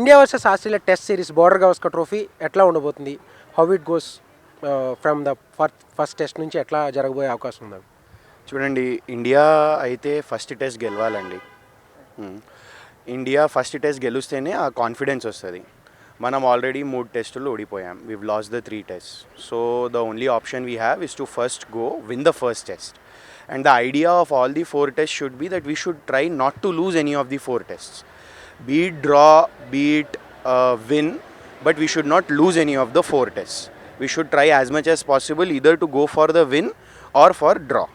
India versus Australia test series border Gavaskar trophy ఎట్లా ఉండబోతుంది? How it goes from the first test నుంచి ఎట్లా జరగబోయే అవకాశం ఉందా? చూడండి ఇండియా అయితే ఫస్ట్ టెస్ట్ గెలవాలండి. ఇండియా ఫస్ట్ టెస్ట్ గెలుస్తేనే ఆ కాన్ఫిడెన్స్ వస్తుంది. మనం ఆల్రెడీ మూడు టెస్టులు ఓడిపోయాం. We've lost the three test so the only option we have is to first go win the first test and the idea of all the four test should be that we should try not to lose any of the four test beat draw, beat uh, win, but we should not lose any of the four tests. We should try as much as possible either to go for the win or for draw.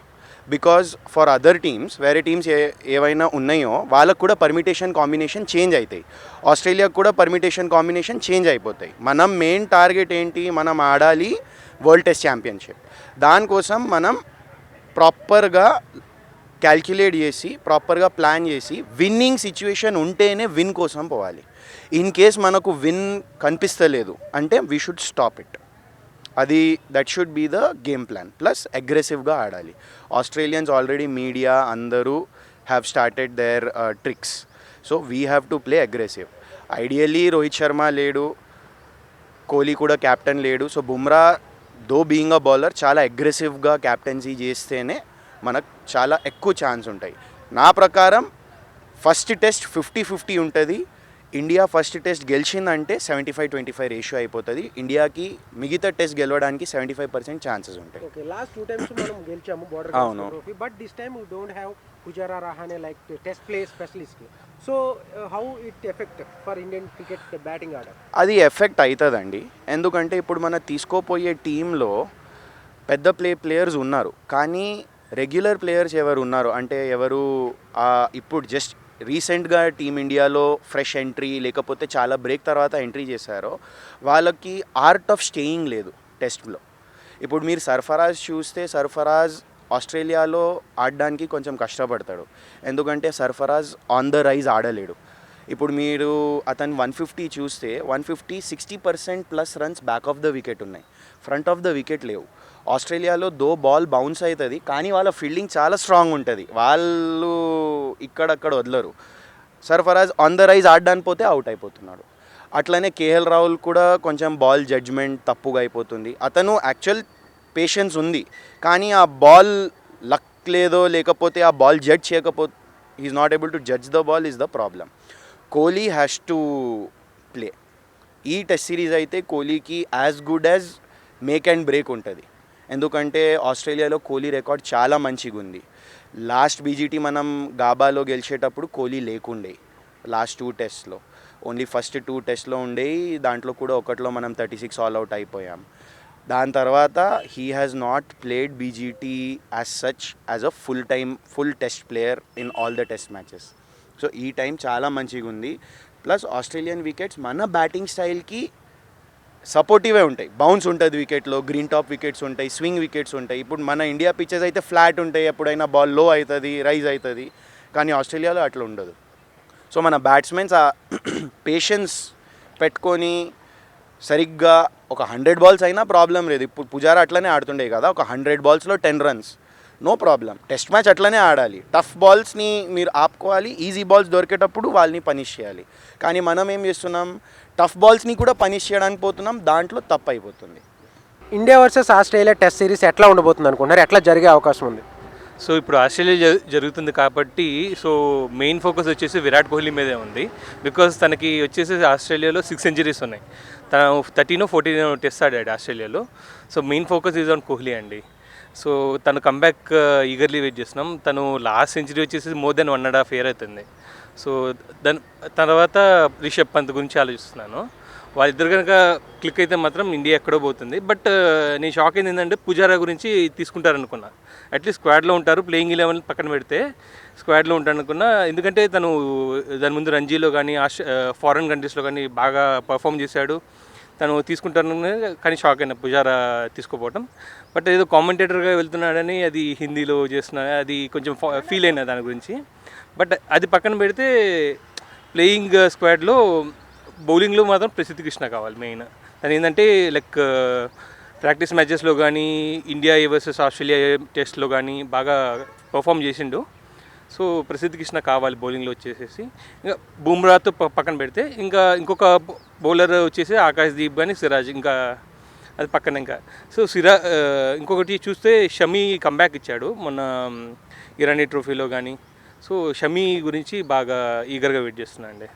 Because for other teams వేరే teams ఏ ఏవైనా ఉన్నాయో వాళ్ళకు కూడా permutation combination change అవుతాయి ఆస్ట్రేలియాకు కూడా permutation combination change అయిపోతాయి మనం మెయిన్ టార్గెట్ ఏంటి మనం ఆడాలి వరల్డ్ టెస్ట్ ఛాంపియన్షిప్ దానికోసం మనం ప్రాపర్గా క్యాల్క్యులేట్ చేసి ప్రాపర్గా ప్లాన్ చేసి విన్నింగ్ సిచ్యువేషన్ ఉంటేనే విన్ కోసం పోవాలి. ఇన్ కేస్ మనకు విన్ కనిపిస్తలేదు అంటే వీ షుడ్ స్టాప్ ఇట్ అది that should be the game plan plus అగ్రెసివ్గా ఆడాలి. ఆస్ట్రేలియన్స్ ఆల్రెడీ మీడియా అందరూ have started their tricks so we have to play aggressive ideally Rohit Sharma లేడు. కోహ్లీ కూడా క్యాప్టెన్ లేడు. So Bumrah though being a bowler చాలా అగ్రెసివ్గా captaincy చేస్తేనే మనకు చాలా ఎక్కువ ఛాన్స్ ఉంటాయి. నా ప్రకారం ఫస్ట్ టెస్ట్ ఫిఫ్టీ ఫిఫ్టీ ఉంటుంది. India first test గెలిచిందంటే seventy five twenty five ratio అయిపోతుంది. ఇండియాకి మిగతా టెస్ట్ గెలవడానికి సెవెంటీ ఫైవ్ పర్సెంట్ ఛాన్సెస్ ఉంటాయి. ఓకే లాస్ట్ టూ టైమ్స్ మనం గెలిచాము బోర్డర్ అవును. Trophy but this time don't have Pujara Rahane like test play specialist so how it effect for Indian cricket batting order అది effect అవుతుందండి ఎందుకంటే ఇప్పుడు మన తీసుకోపోయే టీంలో పెద్ద ప్లే ప్లేయర్స్ ఉన్నారు. కానీ రెగ్యులర్ ప్లేయర్స్ ఎవరు ఉన్నారు? అంటే ఎవరు ఇప్పుడు జస్ట్ రీసెంట్గా టీమిండియాలో ఫ్రెష్ ఎంట్రీ లేకపోతే చాలా బ్రేక్ తర్వాత ఎంట్రీ చేశారో వాళ్ళకి ఆర్ట్ ఆఫ్ స్టేయింగ్ లేదు టెస్ట్లో. ఇప్పుడు మీరు సర్ఫరాజ్ చూస్తే సర్ఫరాజ్ ఆస్ట్రేలియాలో ఆడడానికి కొంచెం కష్టపడతాడు. ఎందుకంటే సర్ఫరాజ్ ఆన్ ద రైజ్ ఆడలేడు. ఇప్పుడు మీరు అతను వన్ ఫిఫ్టీ చూస్తే one fifty sixty percent plus runs back of the wicket ఉన్నాయి. ఫ్రంట్ ఆఫ్ ద వికెట్ లేవు. ఆస్ట్రేలియాలో దో బాల్ బౌన్స్ అవుతుంది కానీ వాళ్ళ ఫీల్డింగ్ చాలా స్ట్రాంగ్ ఉంటుంది. వాళ్ళు ఇక్కడక్కడ వదలరు. సర్ఫరాజ్ ఆన్ ద రైజ్ ఆడడానికి పోతే అవుట్ అయిపోతున్నాడు. అట్లనే కేఎల్ రాహుల్ కూడా కొంచెం బాల్ జడ్జ్మెంట్ తప్పుగా అయిపోతుంది. అతను యాక్చువల్ పేషెన్స్ ఉంది కానీ ఆ బాల్ లక్ లేదో లేకపోతే ఆ బాల్ జడ్జ్ చేయకపోతే is not able to judge the ball is the problem Kohli has to play ఈ టెస్ట్ సిరీస్ అయితే కోహ్లీకి as good as make and break ఉంటుంది. ఎందుకంటే ఆస్ట్రేలియాలో కోహ్లీ రికార్డ్ చాలా మంచిగా ఉంది. లాస్ట్ బీజీటీ మనం గాబాలో గెలిచేటప్పుడు కోహ్లీ లేకుండే. లాస్ట్ టూ టెస్ట్లో ఓన్లీ ఫస్ట్ టూ టెస్ట్లో ఉండే. దాంట్లో కూడా ఒకటిలో మనం థర్టీ సిక్స్ ఆల్ అవుట్ అయిపోయాం. దాని తర్వాత he has not played BGT as such as a full time full test player in all the test matches so ఈ టైం చాలా మంచిగా ఉంది. ప్లస్ ఆస్ట్రేలియన్ వికెట్స్ మన బ్యాటింగ్ స్టైల్కి సపోర్టివే ఉంటాయి. బౌన్స్ ఉంటుంది వికెట్లో గ్రీన్ టాప్ వికెట్స్ ఉంటాయి స్వింగ్ వికెట్స్ ఉంటాయి. ఇప్పుడు మన ఇండియా పిచ్చెస్ అయితే ఫ్లాట్ ఉంటాయి. ఎప్పుడైనా బాల్లో అవుతుంది రైజ్ అవుతుంది. కానీ ఆస్ట్రేలియాలో అట్లా ఉండదు. సో మన బ్యాట్స్మెన్స్ ఆ పేషెన్స్ పెట్టుకొని సరిగ్గా ఒక హండ్రెడ్ బాల్స్ అయినా ప్రాబ్లం లేదు. ఇప్పుడు పుజారా అట్లనే ఆడుతుండే కదా ఒక hundred బాల్స్లో ten runs. No problem test match అట్లనే ఆడాలి. టఫ్ బాల్స్ని మీరు ఆపుకోవాలి. ఈజీ బాల్స్ దొరికేటప్పుడు వాళ్ళని పనిష్ చేయాలి. కానీ మనం ఏం చేస్తున్నాం? టఫ్ బాల్స్ని కూడా పనిష్ చేయడానికి పోతున్నాం. దాంట్లో తప్పు అయిపోతుంది. India versus Australia test series ఎట్లా ఉండబోతుంది అనుకుంటున్నారు? ఎట్లా జరిగే అవకాశం ఉంది? సో ఇప్పుడు ఆస్ట్రేలియా జ- జరుగుతుంది కాబట్టి సో మెయిన్ ఫోకస్ వచ్చేసి విరాట్ కోహ్లీ మీదే ఉంది. బికాస్ తనకి వచ్చేసి ఆస్ట్రేలియాలో సిక్స్ సెంచరీస్ ఉన్నాయి. తను థర్టీన్ ఫోర్టీన్ టెస్ట్ ఆడాడు ఆస్ట్రేలియాలో so main focus is on Kohli అండి. సో తను కంబ్యాక్ ఈగర్లీ వెయిట్ చేస్తున్నాం. తను లాస్ట్ సెంచరీ వచ్చేసి more than one and half year అవుతుంది. సో దాని తర్వాత రిషబ్ పంత్ గురించి ఆలోచిస్తున్నాను. వాళ్ళిద్దరు కనుక క్లిక్ అయితే మాత్రం ఇండియా ఎక్కడో పోతుంది. బట్ uh, నేను షాక్ అయింది ఏంటంటే పుజారా గురించి తీసుకుంటారనుకున్నా. అట్లీస్ట్ స్క్వాడ్లో ఉంటారు ప్లేయింగ్ ఎలెవెన్ పక్కన పెడితే స్క్వాడ్లో ఉంటారనుకున్నా. ఎందుకంటే తను దాని ముందు రంజీలో కానీ ఆస్ట్రే ఫారెన్ కంట్రీస్లో కానీ బాగా పర్ఫామ్ చేశాడు. తను తీసుకుంటాను కానీ షాక్ అయిన పుజారా తీసుకోపోవటం. బట్ ఏదో కామెంటేటర్గా వెళ్తున్నాడని అది హిందీలో చేస్తున్నా అది కొంచెం ఫీల్ అయిన దాని గురించి. బట్ అది పక్కన పెడితే ప్లేయింగ్ స్క్వాడ్లో బౌలింగ్లో మాత్రం ప్రసిద్ధి కృష్ణ కావాలి మెయిన్ తను ఏంటంటే లైక్ ప్రాక్టీస్ మ్యాచెస్లో కానీ ఇండియా వర్సెస్ ఆస్ట్రేలియా టెస్ట్లో కానీ బాగా పర్ఫామ్ చేసిండు. సో ప్రసిద్ధ్ కృష్ణ కావాలి బౌలింగ్లో వచ్చేసేసి. ఇంకా బుమ్రాతో పక్కన పెడితే ఇంకా ఇంకొక బౌలర్ వచ్చేసి ఆకాశ్ దీప్ కానీ సిరాజ్ ఇంకా అది పక్కన ఇంకా. సో సిరా ఇంకొకటి చూస్తే షమీ కంబ్యాక్ ఇచ్చాడు మొన్న ఇరానీ ట్రోఫీలో కానీ సో షమీ గురించి బాగా ఈగర్గా వెయిట్ చేస్తున్నా అండి.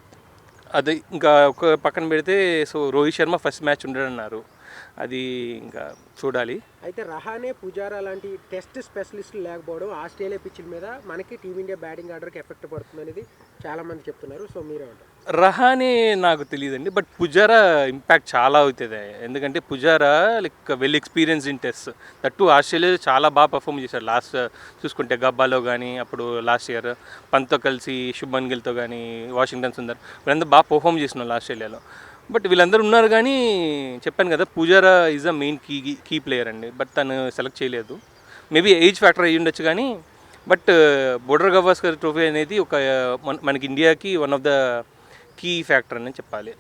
అది ఇంకా ఒక పక్కన పెడితే so Rohit Sharma first match ఉండడన్నారు. అది ఇంకా చూడాలి. అయితే రహానే పుజారా లాంటి టెస్ట్ స్పెషలిస్టులు లేకపోవడం ఆస్ట్రేలియా పిచ్ల మీద మనకి టీమిండియా బ్యాటింగ్ ఆర్డర్కి ఎఫెక్ట్ పడుతుంది అనేది చాలా మంది చెప్తున్నారు. సో మీరేమంటారు రహానే నాకు తెలియదండి. బట్ పుజారా ఇంపాక్ట్ చాలా అవుతుంది. ఎందుకంటే Pujara like well experience in test. That Australia చాలా బాగా పర్ఫామ్ చేశారు. లాస్ట్ చూసుకుంటే గబ్బాలో కానీ అప్పుడు లాస్ట్ ఇయర్ పంత్తో కలిసి శుభన్ గిల్తో కానీ వాషింగ్టన్ సుందర్ వీళ్ళందరూ బాగా పర్ఫామ్ చేస్తున్నారు ఆస్ట్రేలియాలో. బట్ వీళ్ళందరూ ఉన్నారు కానీ చెప్పాను కదా Pujara is a main key key player అండి. బట్ తను సెలెక్ట్ చేయలేదు. మేబీ ఏజ్ ఫ్యాక్టర్ అయ్యి ఉండొచ్చు కానీ but uh, border Gavaskar trophy అనేది ఒక మన- మనకి ఇండియాకి one of the key factor అని చెప్పాలి.